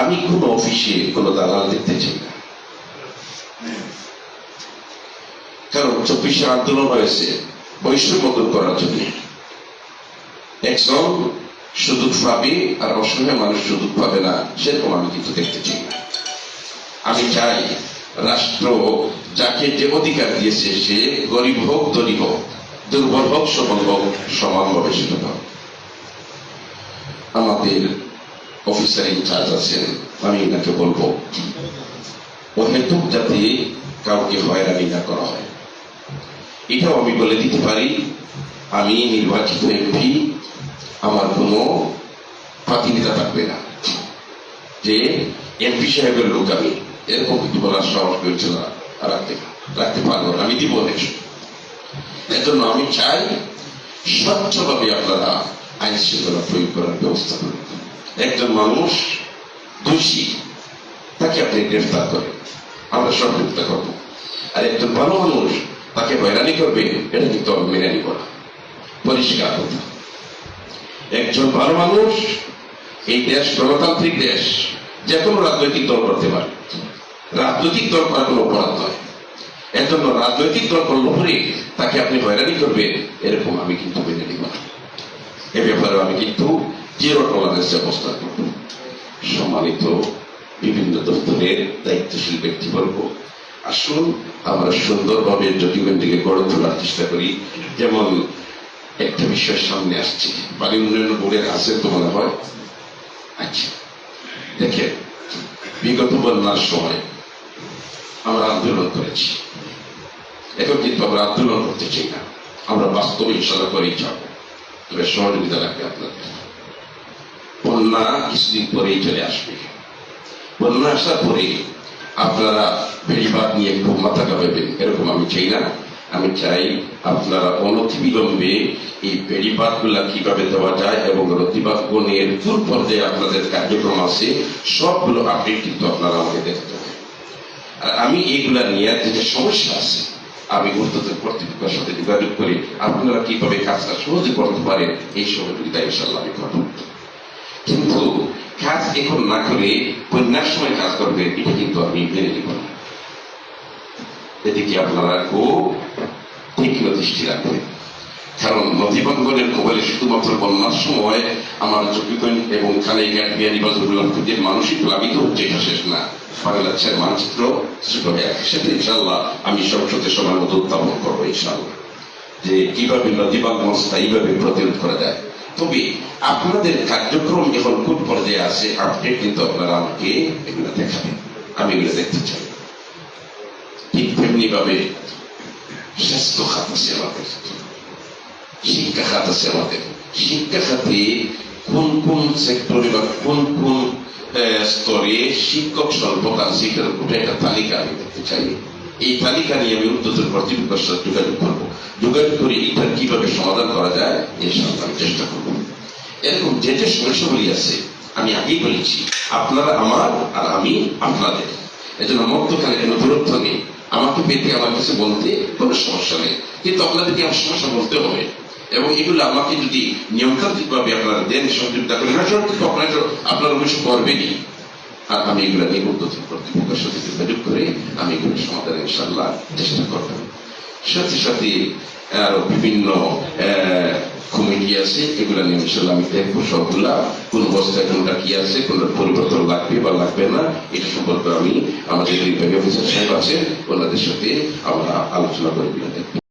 আমি কোন অফিসে কোনো দালাল দেখতে চাই না। কারণ চব্বিশে আন্দোলন হয়েছে, বৈষম্য দূর করার জন্য। একজন সুযোগ পাবে আর অসহায় মানুষ সুযোগ পাবে না, সেরকম আমি কিন্তু দেখতে চাই না। আমি চাই রাষ্ট্র যাকে যে অধিকার দিয়েছে সে গরিব হোক দরিব হোক, দুর্বল হোক, সবল হোক সমানভাবে সেটা আমাদের অফিসার ইনচার্জ আছেন আমি এনাকে বলব। অহেতুক যাতে কাউকে হয়রানি না করা হয়। এটাও আমি বলে দিতে পারি, আমি নির্বাচিত এমপি আমার কোনো প্রাতিনিধিতা থাকবে না। যে এমপি সাহেবের লোক আমি, এরকম কিছু বলার সাহস পেয়েছে না রাখতে রাখতে পারব না, আমি দিব অনেক এর জন্য আমি চাই, স্বচ্ছভাবে আপনারা আইন শৃঙ্খলা প্রয়োগ করার ব্যবস্থা করুন। একজন মানুষ দোষী, তাকে আপনি গ্রেফতার করেন। আমরা সহযোগিতা করব। আর একজন ভালো মানুষ তাকে হয়রানি করবে, এটা কিন্তু আমি মেনে নিব না। পরিষ্কার কথা। একজন ভালো মানুষ এই দেশ গণতান্ত্রিক দেশ, যে কোনো রাজনৈতিক দল করতে পারে। রাজনৈতিক দল করার কোনো অপরাধ নয়। এর জন্য রাজনৈতিক দল করল পরে তাকে আপনি হয়রানি করবেন, এরকম আমি কিন্তু মেনে নিব না। এ ব্যাপারে আমি কিন্তু জিরো টলারেন্স ব্যবস্থা করব সম্মানিত বিভিন্ন দপ্তরের দায়িত্বশীল ব্যক্তিবর্গ, আসুন আমরা সুন্দরভাবে ডকুমেন্টটিকে গড়ে তোলার চেষ্টা করি। যেমন একটা বিষয় সামনে আসছে পানি উন্নয়ন বোর্ডের আছে তো মনে হয়। আচ্ছা দেখেন, বিগত বন্যার সময় আমরা আন্দোলন করেছি। এখন কিন্তু আমরা আন্দোলন করতে চাই না। আমরা বাস্তবে ইশারা করেই যাব। তবে সহযোগিতা লাগবে আপনাদের। বন্যা কিছুদিন পরেই চলে আসবে। বন্যা আসার পরে আপনারা বেড়িবাদ নিয়ে একটু মাথা কাঁপাবেন এরকম আমি চাই না। আমি চাই আপনারা অনতিবিলম্বে এই বেড়িবাদগুলা কীভাবে দেওয়া যায় এবং রতিবাদ গণের দূর পর্যায়ে আপনাদের কার্যক্রম আছে, সবগুলো আপডেট কিন্তু আপনারা আমাকে দেখতে হবে। আর আমি এইগুলা নিয়ে যেটা সমস্যা আছে, আমি গুরুত্বের কর্তৃপক্ষের সাথে যোগাযোগ করে আপনারা কীভাবে কাজটা সহজে করতে পারেন, এই সহযোগিতা ইনশাল্লাহ আমি করব। এখন না করে বন্যার সময় কাজ করবে, এটা কিন্তু আমি মেনে নিব না এদিকে আপনারা খুব তীক্ষ্ণ দৃষ্টি রাখবেন। কারণ নদীবঙ্গনের কবলে শুধুমাত্র বন্যার সময় আমার চব্বিগঞ্জ এবং কালীঘাট বিয়ানি বাজারগুলোর যে মানসিক প্লাবিত হচ্ছে, এটা শেষ না। বাংলাদেশের মানচিত্র সেভাবে সেটা ইনশাল্লাহ আমি সংসদে সময় মতো উত্থাপন করব ইনশাল্লাহ যে কীভাবে নদীবাগ স্থায়ীভাবে প্রতিরোধ করা যায়। তবে আপনাদের কার্যক্রম যখন কোন পর্যায়ে আসে আপডেট কিন্তু আপনারা আমাকে এগুলো দেখাবেন। আমি এগুলো দেখতে চাই। ঠিক তেমনি ভাবে স্বাস্থ্য খাত আছে আমাদের। শিক্ষা খাত আছে আমাদের। শিক্ষা খাতে কোন কোন সেক্টরে বা কোন কোন স্তরে শিক্ষক স্বল্পতা এটার উপরে একটা তালিকা আমি দেখতে চাই। এই তালিকা নিয়ে আমি উদ্যোগের কর্তৃপক্ষের সাথে যোগাযোগ করব। যোগাযোগ করে এটার কীভাবে সমাধান করা যায়, ইনশাআল্লাহ আমি চেষ্টা করব। এরকম যে যে সমস্যাগুলি আছে, আমি আগেই বলেছি, আপনারা আমার আর আমি আপনাদের। এজন্য মধ্যখানে কোনো দূরত্ব নেই। আমাকে পেতে, আমার কাছে বলতে কোনো সমস্যা নেই। কিন্তু আপনাদেরকে আমার সমস্যা বলতে হবে। এবং এগুলো আমাকে যদি নিয়মতান্ত্রিক ভাবে আপনারা দেন সহযোগিতা করেন আপনারা অবশ্য করবেনই। আর আমি এগুলো নিয়ে উদ্যোগ কর্তৃপক্ষের সাথে যোগাযোগ করে আমি এগুলো সমাধান ইনশাল্লাহ চেষ্টা করব। সাথে সাথে আরও বিভিন্ন কমিটি আছে, এগুলো নিয়ে ইনশাল্লাহ আমি দেখব সবগুলা, কোন অবস্থায় কোনটা কি আছে কোনটা পরিবর্তন লাগবে বা লাগবে না এটা সম্পর্কে আমি আমাদের বিভাগীয় অফিসার সাহেব আছে ওনাদের সাথে আমরা আলোচনা করে দেখব।